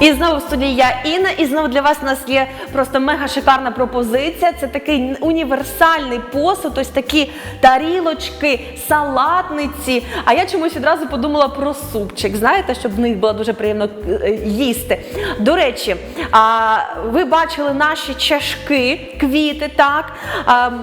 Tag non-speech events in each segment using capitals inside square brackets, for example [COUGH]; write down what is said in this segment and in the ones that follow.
І знову в студії я Інна, і знову для вас у нас є просто мега шикарна пропозиція. Це такий універсальний посуд, ось такі тарілочки, салатниці. А я чомусь одразу подумала про супчик. Знаєте, щоб в них було дуже приємно е, їсти. До речі, ви бачили наші чашки, квіти, так?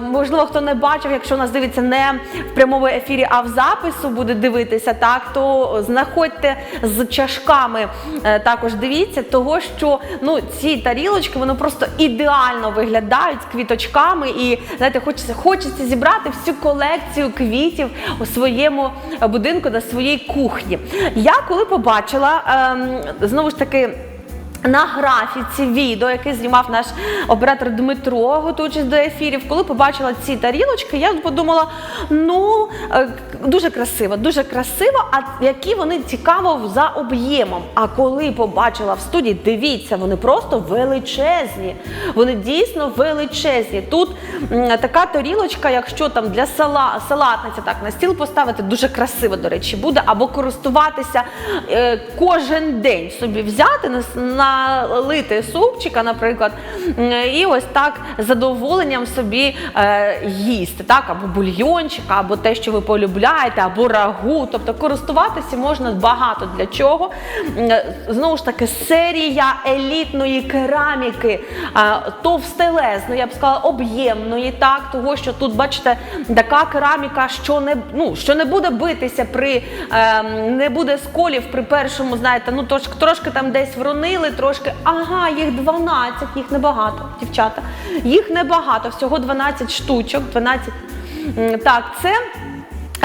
Можливо, хто не бачив, якщо нас дивиться не в прямому ефірі, а в запису буде дивитися, так, то знаходьте з чашками е, також дивіться, того що ну, ці тарілочки вони просто ідеально виглядають з квіточками, і знаєте, хочеться, хочеться зібрати всю колекцію квітів у своєму будинку на своїй кухні. Я коли побачила ем, знову ж таки. На графіці відео, яке знімав наш оператор Дмитро, готуючись до ефірів, коли побачила ці тарілочки, я подумала: ну е, дуже красиво, дуже красиво, а які вони цікаво за об'ємом. А коли побачила в студії, дивіться, вони просто величезні. Вони дійсно величезні. Тут така тарілочка, якщо там для сала, салатниця так на стіл поставити, дуже красиво, до речі, буде, або користуватися е, кожен день собі взяти налити супчика, наприклад, і ось так задоволенням собі е, їсти, так, або бульйончик, або те, що ви полюбляєте, або рагу. Тобто користуватися можна багато для чого. Знову ж таки, серія елітної кераміки, е, товстелезної, я б сказала, об'ємної, так, того, що тут, бачите, така кераміка, що не, ну, що не буде битися при е, не буде сколів при першому, знаєте, ну трошки, трошки там десь вронили, трошки. Ага, їх 12, їх небагато, дівчата. Їх небагато, всього 12 штучок. 12. Так, це.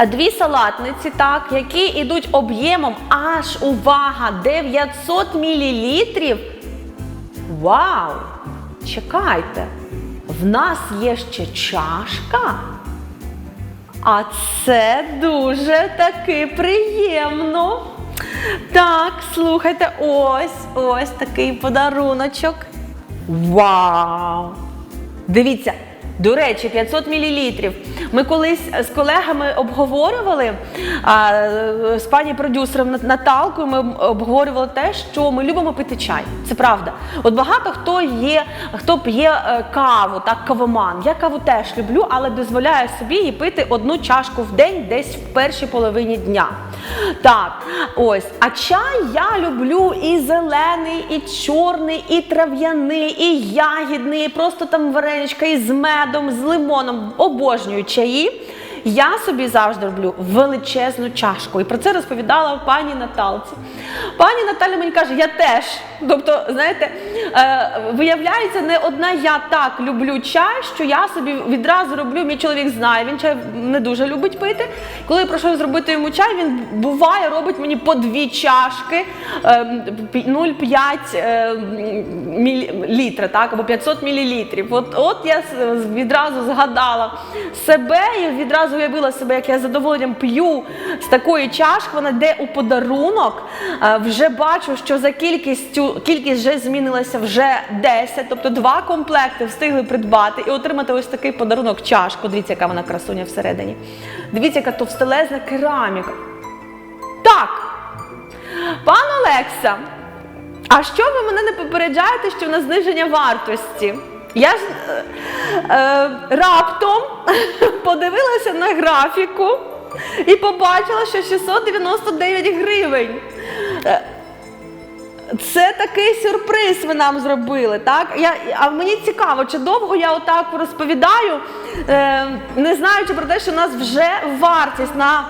Дві салатниці, так, які йдуть об'ємом аж увага 900 мл. Вау! Чекайте! В нас є ще чашка. А це дуже таки приємно. Так, слухайте, ось ось такий подаруночок. Вау! Дивіться, до речі, 500 мл. Ми колись з колегами обговорювали а, з пані продюсером Наталкою. Ми обговорювали те, що ми любимо пити чай. Це правда. От багато хто є, хто п'є е, каву, так кавоман. Я каву теж люблю, але дозволяю собі її пити одну чашку в день, десь в першій половині дня. Так, ось. А чай я люблю і зелений, і чорний, і трав'яний, і ягідний, і просто там вареничка із медом, з лимоном. Обожнюю чаї. Я собі завжди роблю величезну чашку. І про це розповідала пані Наталці. Пані Наталя мені каже, я теж. Тобто, знаєте, е, виявляється, не одна я так люблю чай, що я собі відразу роблю. Мій чоловік знає, він чай не дуже любить пити. Коли я прошу зробити йому чай, він буває, робить мені по дві чашки е, 0,5 е, літра, так, або 500 мілілітрів. От, от я відразу згадала себе і відразу уявила себе, як я задоволенням п'ю з такої чашки, вона йде у подарунок. Е, Вже бачу, що за кількістю кількість вже змінилася вже 10, тобто два комплекти встигли придбати і отримати ось такий подарунок чашку. Дивіться, яка вона красуня всередині. Дивіться, яка товстелезна кераміка. Так, пан Олекса, а що ви мене не попереджаєте, що в нас зниження вартості? Я ж е, е, раптом [LAUGHS] подивилася на графіку і побачила, що 699 гривень. Е, Це такий сюрприз ви нам зробили, так? Я, а мені цікаво, чи довго я отак розповідаю, е, не знаючи про те, що у нас вже вартість на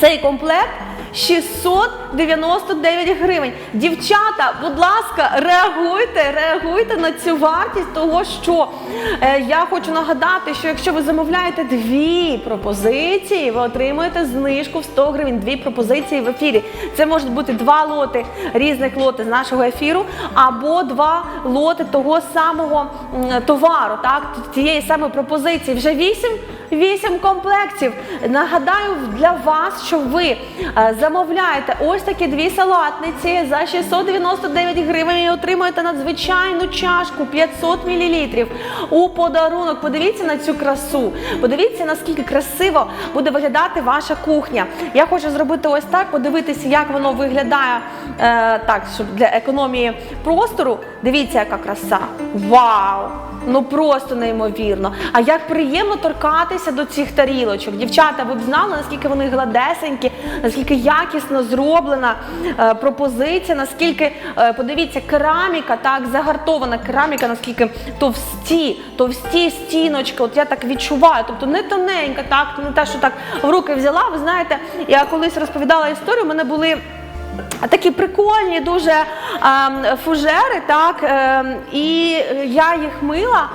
цей комплект 699 гривень. Дівчата, будь ласка, реагуйте, реагуйте на цю вартість, того що е, я хочу нагадати, що якщо ви замовляєте дві пропозиції, ви отримуєте знижку в 100 гривень. Дві пропозиції в ефірі. Це можуть бути два лоти різних лоти з нашого ефіру, або два лоти того самого товару, так тієї самої пропозиції. Вже вісім Вісім комплектів. Нагадаю для вас, що ви е, замовляєте ось такі дві салатниці за 699 гривень і отримуєте надзвичайну чашку 500 мл у подарунок. Подивіться на цю красу. Подивіться, наскільки красиво буде виглядати ваша кухня. Я хочу зробити ось так, подивитися, як воно виглядає е, так, щоб для економії простору. Дивіться, яка краса. Вау! Ну просто неймовірно. А як приємно торкатися до цих тарілочок. Дівчата, ви б знали, наскільки вони гладесенькі, наскільки якісно зроблена е, пропозиція, наскільки, е, подивіться, кераміка, так, загартована кераміка, наскільки товсті, товсті стіночки. От я так відчуваю. Тобто не тоненька, так, не те, що так в руки взяла. Ви знаєте, я колись розповідала історію, у мене були. Такі прикольні дуже е, фужери, так, е, і я їх мила,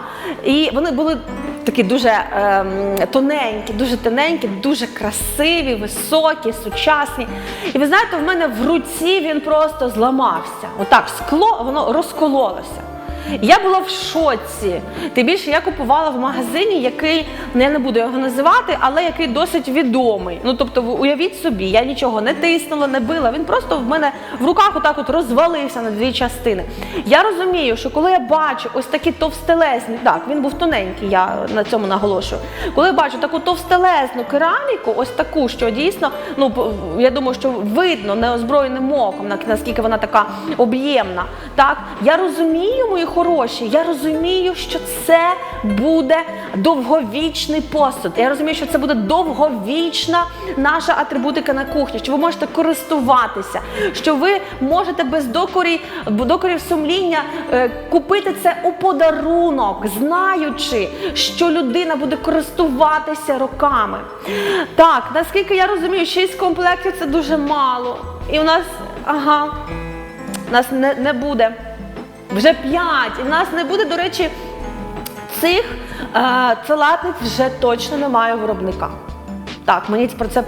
і вони були такі дуже е, тоненькі, дуже тоненькі, дуже красиві, високі, сучасні. І ви знаєте, в мене в руці він просто зламався. Отак, скло, воно розкололося. Я була в шоці. Тим більше я купувала в магазині, який ну, я не буду його називати, але який досить відомий. Ну тобто, уявіть собі, я нічого не тиснула, не била. Він просто в мене в руках отак от розвалився на дві частини. Я розумію, що коли я бачу ось такі товстелезні, так він був тоненький, я на цьому наголошую. Коли я бачу таку товстелезну кераміку, ось таку, що дійсно, ну я думаю, що видно неозброєним оком, наскільки вона така об'ємна. Так, я розумію, мої хороші, я розумію, що це буде довговічний посуд. Я розумію, що це буде довговічна наша атрибутика на кухні, що ви можете користуватися, що ви можете без докорі, докорів сумління е, купити це у подарунок, знаючи, що людина буде користуватися роками. Так, наскільки я розумію, 6 комплектів це дуже мало. І у нас, ага, у нас не, не буде. Вже 5. І в нас не буде, до речі, цих е, салатниць вже точно немає виробника. Так, мені про це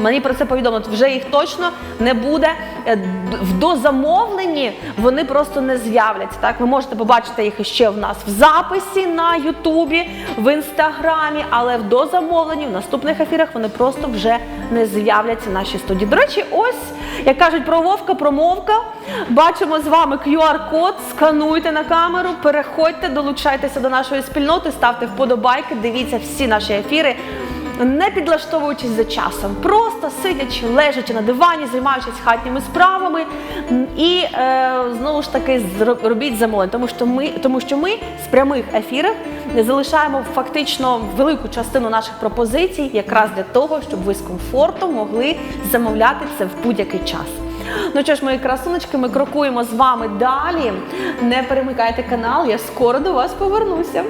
мені про це повідомили. Вже їх точно не буде. Е, В дозамовленні вони просто не з'являться. Так, ви можете побачити їх ще в нас в записі на Ютубі, в інстаграмі, але в дозамовленні в наступних ефірах вони просто вже не з'являться в нашій студії. До речі, ось як кажуть про Вовка, промовка. Бачимо з вами QR-код, скануйте на камеру, переходьте, долучайтеся до нашої спільноти, ставте вподобайки, дивіться всі наші ефіри. Не підлаштовуючись за часом, просто сидячи, лежачи на дивані, займаючись хатніми справами, і е, знову ж таки робіть замовлення, тому що ми, тому що ми з прямих ефірів залишаємо фактично велику частину наших пропозицій, якраз для того, щоб ви з комфортом могли замовляти це в будь-який час. Ну що ж, мої красуночки, ми крокуємо з вами далі. Не перемикайте канал, я скоро до вас повернуся.